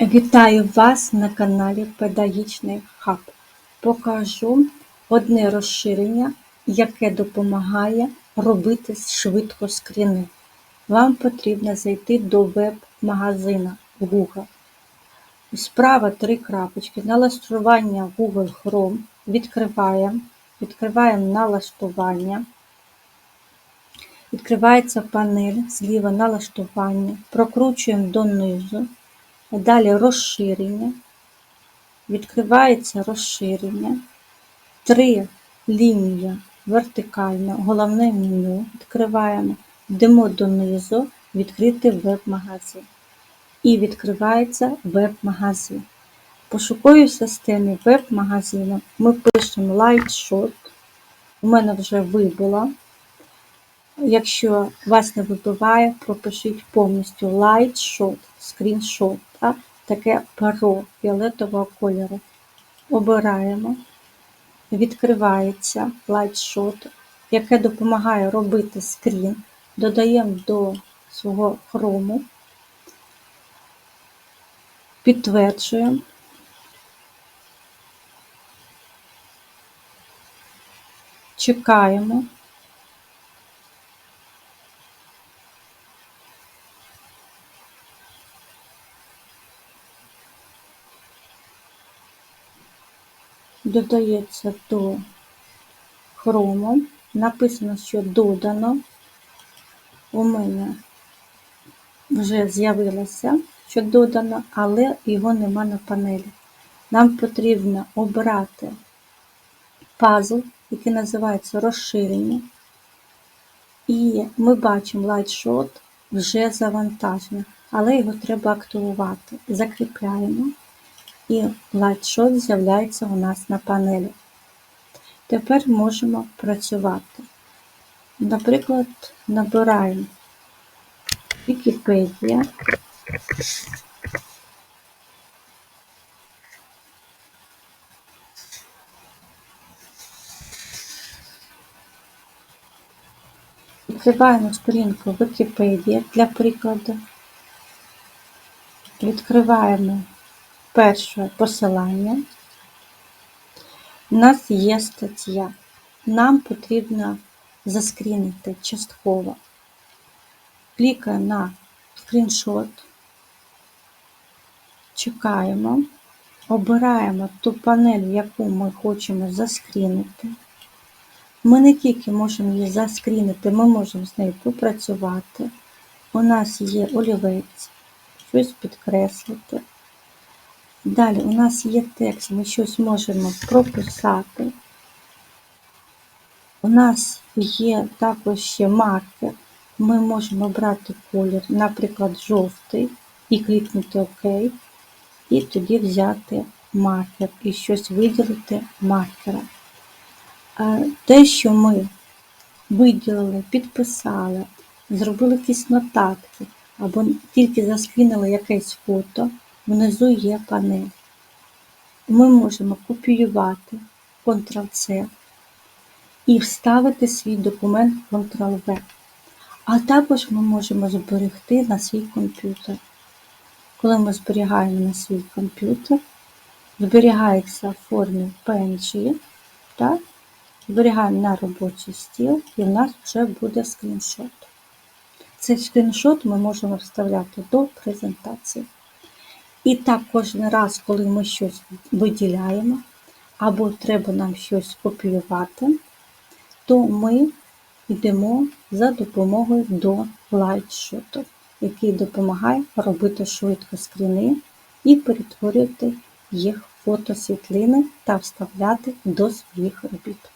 Вітаю вас на каналі Педагогічний хаб. Покажу одне розширення, яке допомагає робити швидко скріни. Вам потрібно зайти до веб-магазина Google. Справа три крапочки. Налаштування Google Chrome. Відкриваємо. Відкриваємо налаштування. Відкривається панель зліва налаштування. Прокручуємо донизу. Далі розширення. Відкривається розширення. Три лінії вертикально, головне меню відкриваємо, йдемо донизу, відкрити веб-магазин. І відкривається веб-магазин. В пошуковій системі веб-магазину ми пишемо LightShot. У мене вже вибило. Якщо вас не вибиває, пропишіть повністю LightShot, скріншот, так? таке перо фіолетового кольору. Обираємо, відкривається LightShot, яке допомагає робити скрін. Додаємо до свого хрому, підтверджуємо. Чекаємо. Додається до хрому. Написано, що додано. У мене вже з'явилося, що додано, але його нема на панелі. Нам потрібно обрати пазл, який називається розширення. І ми бачимо LightShot вже завантажено, але його треба активувати. Закріпляємо і LightShot з'являється у нас на панелі. Тепер можемо працювати. Наприклад, набираємо Вікіпедія. Відкриваємо сторінку Вікіпедія для прикладу. Відкриваємо перше посилання. У нас є стаття. Нам потрібно заскрінити частково. Клікаємо на скріншот, чекаємо, обираємо ту панель, яку ми хочемо заскрінити. Ми не тільки можемо її заскрінити, ми можемо з нею попрацювати. У нас є олівець, щось підкреслити. Далі у нас є текст, ми щось можемо прописати. У нас є також ще маркер. Ми можемо брати колір, наприклад, жовтий, і клікнути ОК, і тоді взяти маркер і щось виділити маркера. Те, що ми виділили, підписали, зробили якісь нотатки, або тільки заскрінили якесь фото, внизу є панель. Ми можемо копіювати Ctrl-C і вставити свій документ Ctrl-V. А також ми можемо зберегти на свій комп'ютер. Коли ми зберігаємо на свій комп'ютер, зберігається в формі PNG, так? зберігаємо на робочий стіл і в нас вже буде скріншот. Цей скріншот ми можемо вставляти до презентації. І так кожен раз, коли ми щось виділяємо, або треба нам щось копіювати, то ми йдемо за допомогою до лайтшоту, який допомагає робити швидко скріни і перетворювати їх фотосвітлини та вставляти до своїх робіт.